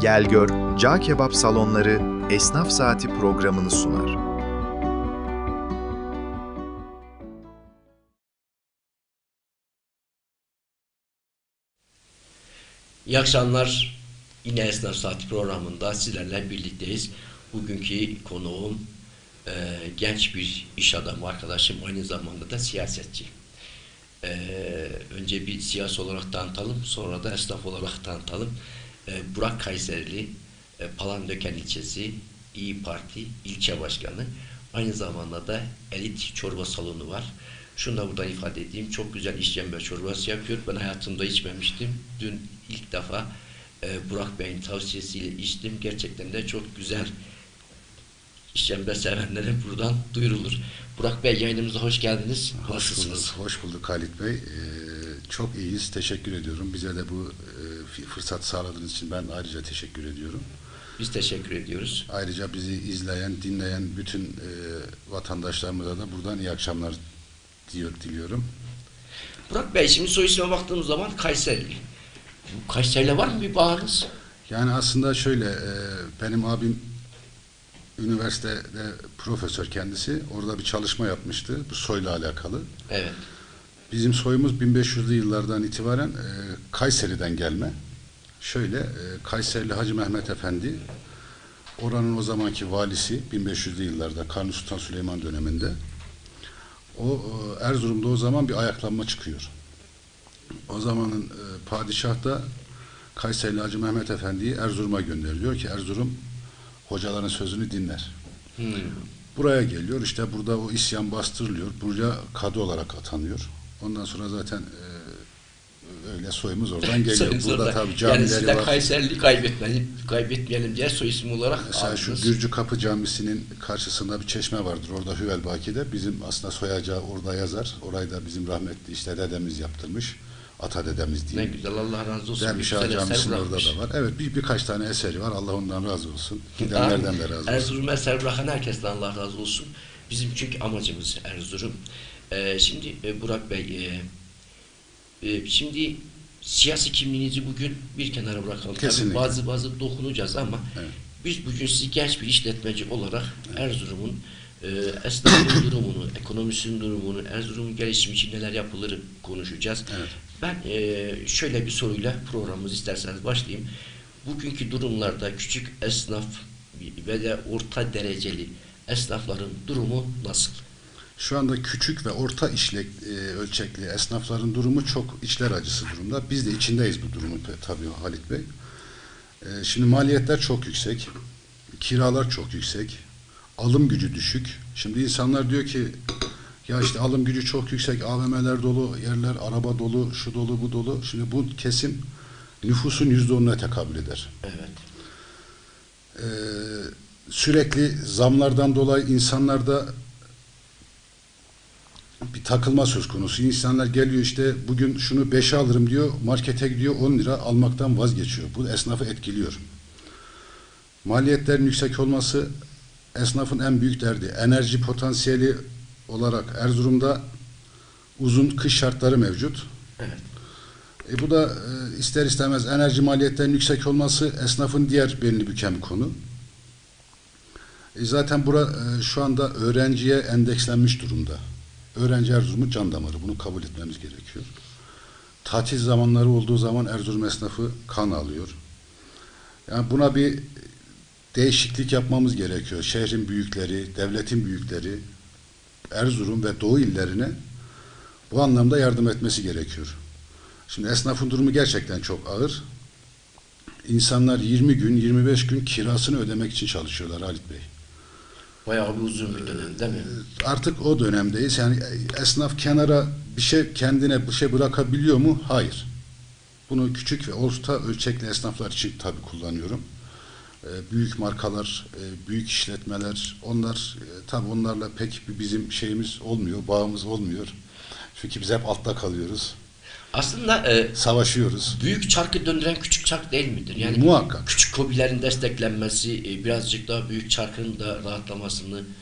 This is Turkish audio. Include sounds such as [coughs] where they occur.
Gel Gör, Cağ Kebap Salonları Esnaf Saati programını sunar. İyi akşamlar. Yine Esnaf Saati programında sizlerle birlikteyiz. Bugünkü konuğum e, genç bir iş adamı arkadaşım, aynı zamanda da siyasetçi. E, önce bir siyasi olarak tanıtalım, sonra da esnaf olarak tanıtalım. E, Burak Kayserili, e, Palandöken ilçesi İyi Parti ilçe başkanı. Aynı zamanda da elit çorba salonu var. Şunu da buradan ifade edeyim. Çok güzel işkembe çorbası yapıyor. Ben hayatımda içmemiştim. Dün ilk defa e, Burak Bey'in tavsiyesiyle içtim. Gerçekten de çok güzel. İşkembe sevenlere buradan duyurulur. Burak Bey yayınımıza hoş geldiniz. Hoş Nasılsınız? bulduk, hoş bulduk Halit Bey. Ee, çok iyiyiz, teşekkür ediyorum. Bize de bu e, fırsat sağladığınız için ben ayrıca teşekkür ediyorum. Biz teşekkür ediyoruz. Ayrıca bizi izleyen, dinleyen bütün e, vatandaşlarımıza da buradan iyi akşamlar diyor, diliyorum. Burak Bey şimdi soy isme baktığımız zaman Kayserili. Kayseri'yle var mı bir bağınız? Yani aslında şöyle, e, benim abim üniversitede profesör kendisi. Orada bir çalışma yapmıştı bu soyla alakalı. Evet. Bizim soyumuz 1500'lü yıllardan itibaren e, Kayseri'den gelme. Şöyle, e, Kayserili Hacı Mehmet Efendi, oranın o zamanki valisi 1500'lü yıllarda Kanuni Sultan Süleyman döneminde. O e, Erzurum'da o zaman bir ayaklanma çıkıyor. O zamanın e, padişah da Kayserili Hacı Mehmet Efendi'yi Erzurum'a gönderiyor ki Erzurum hocaların sözünü dinler. Hmm. Buraya geliyor. işte burada o isyan bastırılıyor. Buraya kadı olarak atanıyor. Ondan sonra zaten e, öyle soyumuz oradan [laughs] geliyor. Burada orada. tabii yani camileri siz de var. Kayserili kaybetmeyelim, kaybetmeyelim diye soy ismi olarak Mesela şu aldınız. Gürcü Kapı Camisi'nin karşısında bir çeşme vardır. Orada Hüvelbaki'de. Bizim aslında soyacağı orada yazar. Orayı da bizim rahmetli işte dedemiz yaptırmış. Ata dedemiz Ne diyeyim. güzel Allah razı olsun. Derviş Ağa Camisi'nin orada da var. Evet bir, birkaç tane eseri var. Allah ondan razı olsun. [laughs] Gidenlerden de razı olsun. Erzurum eser bırakan herkesten Allah razı olsun. Bizim çünkü amacımız Erzurum. Ee, şimdi e, Burak Bey, e, e, şimdi siyasi kimliğinizi bugün bir kenara bırakalım. Tabii Kesinlikle. bazı bazı dokunacağız ama Evet. biz bugün sizi genç bir işletmeci olarak Erzurum'un e, esnafın [coughs] durumunu, ekonomisinin durumunu, Erzurum'un gelişimi için neler yapılır konuşacağız. Evet. Ben e, şöyle bir soruyla programımızı isterseniz başlayayım. Bugünkü durumlarda küçük esnaf ve de orta dereceli esnafların durumu nasıl? Şu anda küçük ve orta işlek e, ölçekli esnafların durumu çok içler acısı durumda. Biz de içindeyiz bu durumun pe- tabii Halit Bey. E, şimdi maliyetler çok yüksek. Kiralar çok yüksek. Alım gücü düşük. Şimdi insanlar diyor ki ya işte alım gücü çok yüksek. AVM'ler dolu, yerler araba dolu, şu dolu, bu dolu. Şimdi bu kesim nüfusun yüzde onuna tekabül eder. Evet. Ee, sürekli zamlardan dolayı insanlarda bir takılma söz konusu. İnsanlar geliyor işte bugün şunu 5'e alırım diyor, markete gidiyor 10 lira almaktan vazgeçiyor. Bu esnafı etkiliyor. Maliyetlerin yüksek olması esnafın en büyük derdi. Enerji potansiyeli olarak Erzurum'da uzun kış şartları mevcut. Evet. E bu da e, ister istemez enerji maliyetlerinin yüksek olması esnafın diğer belini büken bir konu. E zaten bura e, şu anda öğrenciye endekslenmiş durumda. Öğrenci Erzurum'un can damarı. Bunu kabul etmemiz gerekiyor. Tatil zamanları olduğu zaman Erzurum esnafı kan alıyor. Yani buna bir değişiklik yapmamız gerekiyor. Şehrin büyükleri, devletin büyükleri, Erzurum ve Doğu illerine bu anlamda yardım etmesi gerekiyor. Şimdi esnafın durumu gerçekten çok ağır. İnsanlar 20 gün, 25 gün kirasını ödemek için çalışıyorlar Halit Bey. Bayağı bir uzun bir dönem değil mi? Artık o dönemdeyiz. Yani esnaf kenara bir şey kendine bir şey bırakabiliyor mu? Hayır. Bunu küçük ve orta ölçekli esnaflar için tabii kullanıyorum. Ee, Büyük markalar, e, büyük işletmeler, onlar e, tabii onlarla pek bizim şeyimiz olmuyor, bağımız olmuyor. Çünkü biz hep altta kalıyoruz. Aslında e, Savaşıyoruz. büyük çarkı döndüren küçük çark değil midir? Yani Muhakkak. küçük kobilerin desteklenmesi, e, birazcık daha büyük çarkın da rahatlamasını